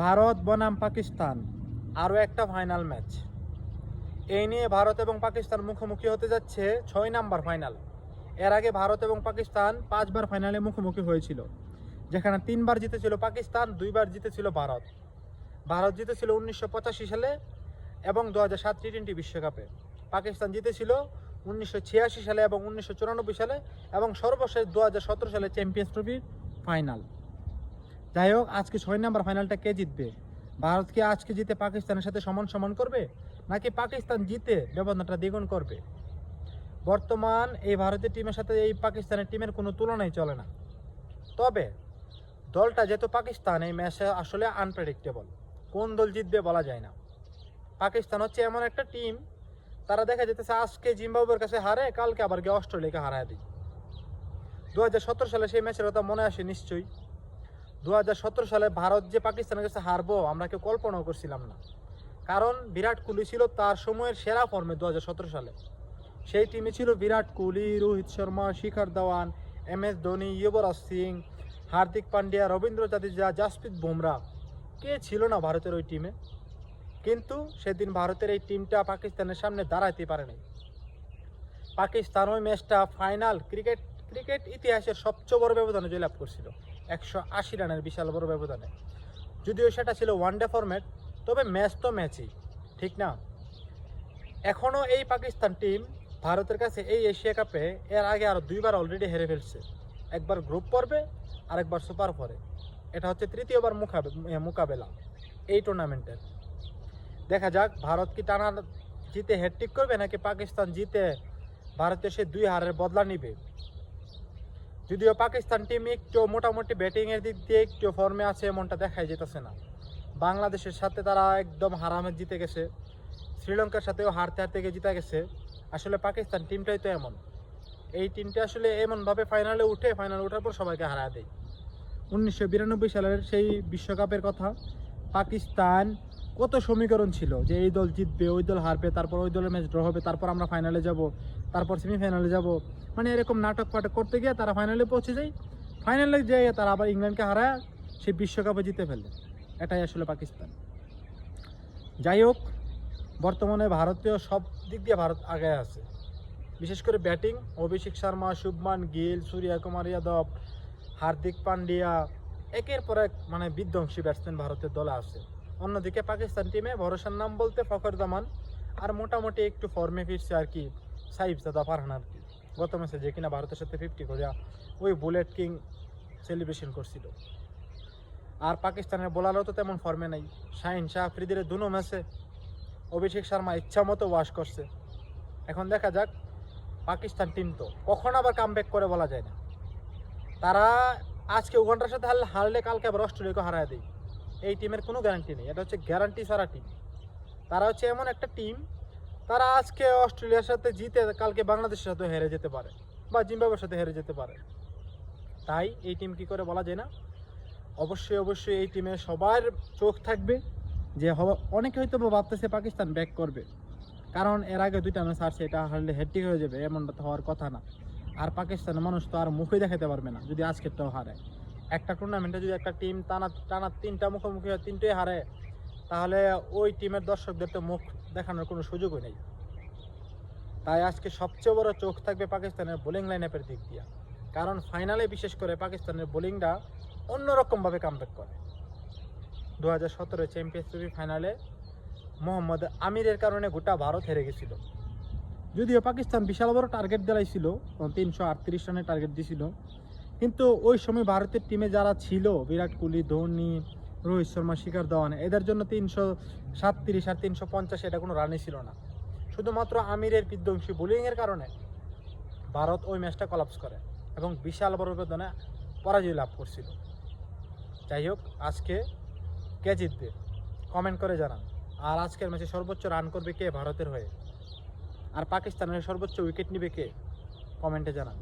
ভারত বনাম পাকিস্তান। আরও একটা ফাইনাল ম্যাচ এই নিয়ে ভারত এবং পাকিস্তান মুখোমুখি হতে যাচ্ছে ছয় নাম্বার ফাইনাল এর আগে ভারত এবং পাকিস্তান পাঁচবার ফাইনালে মুখোমুখি হয়েছিল। যেখানে তিনবার জিতেছিল পাকিস্তান, দুইবার জিতেছিল ভারত। ভারত জিতেছিল উনিশশো পঁচাশি সালে এবং দু হাজার সাত টি টোয়েন্টি বিশ্বকাপে। পাকিস্তান জিতেছিল উনিশশো ছিয়াশি সালে এবং উনিশশো চুরানব্বই সালে এবং সর্বশেষ দু হাজার সতেরো সালে চ্যাম্পিয়ন্স ট্রফির ফাইনাল যাই হোক, আজকে ছয় নাম্বার ফাইনালটা কে জিতবে? ভারত কি আজকে জিতে পাকিস্তানের সাথে সমান সমান করবে? নাকি পাকিস্তান জিতে ব্যবধানটা দ্বিগুণ করবে? বর্তমান এই ভারতের টিমের সাথে এই পাকিস্তানের টিমের কোনো তুলনাই চলে না। তবে, দলটা যেহেতু পাকিস্তান, এই ম্যাচে আসলে আনপ্রেডিক্টেবল কোন দল জিতবে বলা যায় না। পাকিস্তান হচ্ছে এমন একটা টিম তারা দেখা যেতেছে আজকে জিম্বাবুয়ের কাছে হারে, কালকে আবার গিয়ে অস্ট্রেলিয়াকে হারায় দিই দু হাজার সতেরো সালে সেই ম্যাচের কথা মনে আসে নিশ্চয়ই। দু হাজার সতেরো সালে ভারত যে পাকিস্তানের কাছে হারবো, আমরা কেউ কল্পনাও করছিলাম না। কারণ বিরাট কোহলি ছিল তার সময়ের সেরা ফর্মে দু সালে। সেই টিমে ছিল বিরাট কোহলি, রোহিত শর্মা, শিখর ধাওয়ান, এম এস ধোনি, যুবরাজ সিং, হার্দিক পান্ডিয়া, রবীন্দ্র জাদেজা, জাসপ্রীত বুমরা। কে ছিল না ভারতের ওই টিমে কিন্তু সেদিন ভারতের এই টিমটা পাকিস্তানের সামনে দাঁড়াতে পারে নাই। পাকিস্তান ওই ম্যাচটা ফাইনাল ক্রিকেট ক্রিকেট ইতিহাসের সবচেয়ে বড় ব্যবধানে জয়লাভ করছিল। একশো আশি রানের বিশাল বড় ব্যবধানে। যদিও সেটা ছিল ওয়ান ডে ফরম্যাট তবে ম্যাচ তো ম্যাচই ঠিক না? এখনও এই পাকিস্তান টিম ভারতের কাছে এই এশিয়া কাপে এর আগে আরও দুইবার অলরেডি হেরে ফেলছে। একবার গ্রুপ পর্বে, আরেকবার সুপার ফোরে এটা হচ্ছে তৃতীয়বার মোকাবেলা এই টুর্নামেন্টের দেখা যাক ভারত কি টানা জিতে হ্যাট্রিক করবে নাকি পাকিস্তান জিতে ভারতের সে দুই হারের বদলা নিবে। যদিও পাকিস্তান টিম একটু মোটামুটি ব্যাটিংয়ের দিক দিয়ে একটু ফর্মে আছে এমনটা দেখাই যেতেছে না। বাংলাদেশের সাথে তারা একদম হারামে জিতে গেছে। শ্রীলঙ্কার সাথেও হারতে হারতে গিয়ে জিতে গেছে। আসলে পাকিস্তান টিমটাই তো এমন। এই টিমটা আসলে এমনভাবে ফাইনালে উঠে ফাইনালে ওঠার পর সবাইকে হারায় দেয়। উনিশশো বিরানব্বই সালের সেই বিশ্বকাপের কথা পাকিস্তান কত সমীকরণ ছিল যে এই দল জিতবে, ওই দল হারবে, তারপর ওই দলের ম্যাচ ড্র হবে, তারপর আমরা ফাইনালে যাব, তারপর সেমিফাইনালে যাব। মানে এরকম নাটক ফাটক করতে গিয়ে তারা ফাইনালে পৌঁছে যায়। ফাইনালে যেয়ে তারা আবার ইংল্যান্ডকে হারায়, সেই বিশ্বকাপে জিতে ফেলে। এটাই আসলে পাকিস্তান। যাই হোক, বর্তমানে ভারতীয় সব দিক দিয়ে ভারত আগে আছে। বিশেষ করে ব্যাটিং, অভিষেক শর্মা, শুভমান গিল সূর্য কুমার যাদব, হার্দিক পান্ডিয়া, একের পর এক মানে বিধ্বংসী ব্যাটসম্যান ভারতের দলে আছে। অন্যদিকে পাকিস্তান টিমে ভরসার নাম বলতে ফখর জামান আর মোটামুটি একটু ফর্মে ফিরছে আর কি সাইফ দাদা ফারহান আর কি। গত ম্যাচে যে কিনা ভারতের সাথে ফিফটি করিয়া ওই বুলেট কিং সেলিব্রেশন করছিল। আর পাকিস্তানের বোলারও তো তেমন ফর্মে নাই। শাহিন শাহ আফ্রিদির দুনো ম্যাচে অভিষেক শর্মা ইচ্ছা মতো ওয়াশ করছে। এখন দেখা যাক, পাকিস্তান টিম তো কখন আবার কাম করে বলা যায় না। তারা আজকে উগান্ডার সাথে হারলে কালকে আবার অস্ট্রেলিয়াকে হারায় দেয়। এই টিমের কোনো গ্যারান্টি নেই। এটা হচ্ছে গ্যারান্টি ছাড়া টিম তারা হচ্ছে এমন একটা টিম তারা আজকে অস্ট্রেলিয়ার সাথে জিতে কালকে বাংলাদেশের সাথে হেরে যেতে পারে বা জিম্বাবুয়ের সাথে হেরে যেতে পারে। তাই এই টিম কি করে বলা যায় না? অবশ্যই অবশ্যই এই টিমে সবার চোখ থাকবে যে অনেকে হয়তো ভাবতেছে পাকিস্তান ব্যাক করবে। কারণ এর আগে দুইটা ম্যাচ হারছে, এটা হারলে হেডটিক হয়ে যাবে, এমনটা তো হওয়ার কথা না। আর পাকিস্তানের মানুষ তো আর মুখে দেখাতে পারবে না, যদি আজকেরটাও হারে একটা টুর্নামেন্টে যদি একটা টিম টানা টানা তিনটা মুখোমুখি হয়, তিনটেই হারে, তাহলে ওই টিমের দর্শকদের তো মুখ দেখানোর কোনো সুযোগই নেই। তাই আজকে সবচেয়ে বড় চোখ থাকবে পাকিস্তানের বোলিং লাইন আপের দিক দিয়ে। কারণ ফাইনালে বিশেষ করে পাকিস্তানের বোলিংটা অন্যরকমভাবে কামব্যাক করে। দু হাজার সতেরো চ্যাম্পিয়ন্স ট্রফি ফাইনালে মোহাম্মদ আমিরের কারণে গোটা ভারত হেরে গেছিল। যদিও পাকিস্তান বিশাল বড় টার্গেট দেওয়াইছিল তিনশো আটত্রিশ রানের টার্গেট দিছিল। কিন্তু ওই সময় ভারতের টিমে যারা ছিল, বিরাট কোহলি, ধোনি, রোহিত শর্মা শিকার ধাওয়ান, এদের জন্য তিনশো সাতত্রিশ আর তিনশো পঞ্চাশ এটা কোনো রানই ছিল না। শুধুমাত্র আমিরের বিধ্বংসী বোলিংয়ের কারণে ভারত ওই ম্যাচটা কলাপস করে এবং বিশাল বড় ব্যবধানে পরাজয় লাভ করছিল। যাই হোক, আজকে কে জিতবে? কমেন্ট করে জানান। আর আজকের ম্যাচে সর্বোচ্চ রান করবে কে ভারতের হয়ে? আর পাকিস্তানের সর্বোচ্চ উইকেট নিবে কে? কমেন্টে জানান।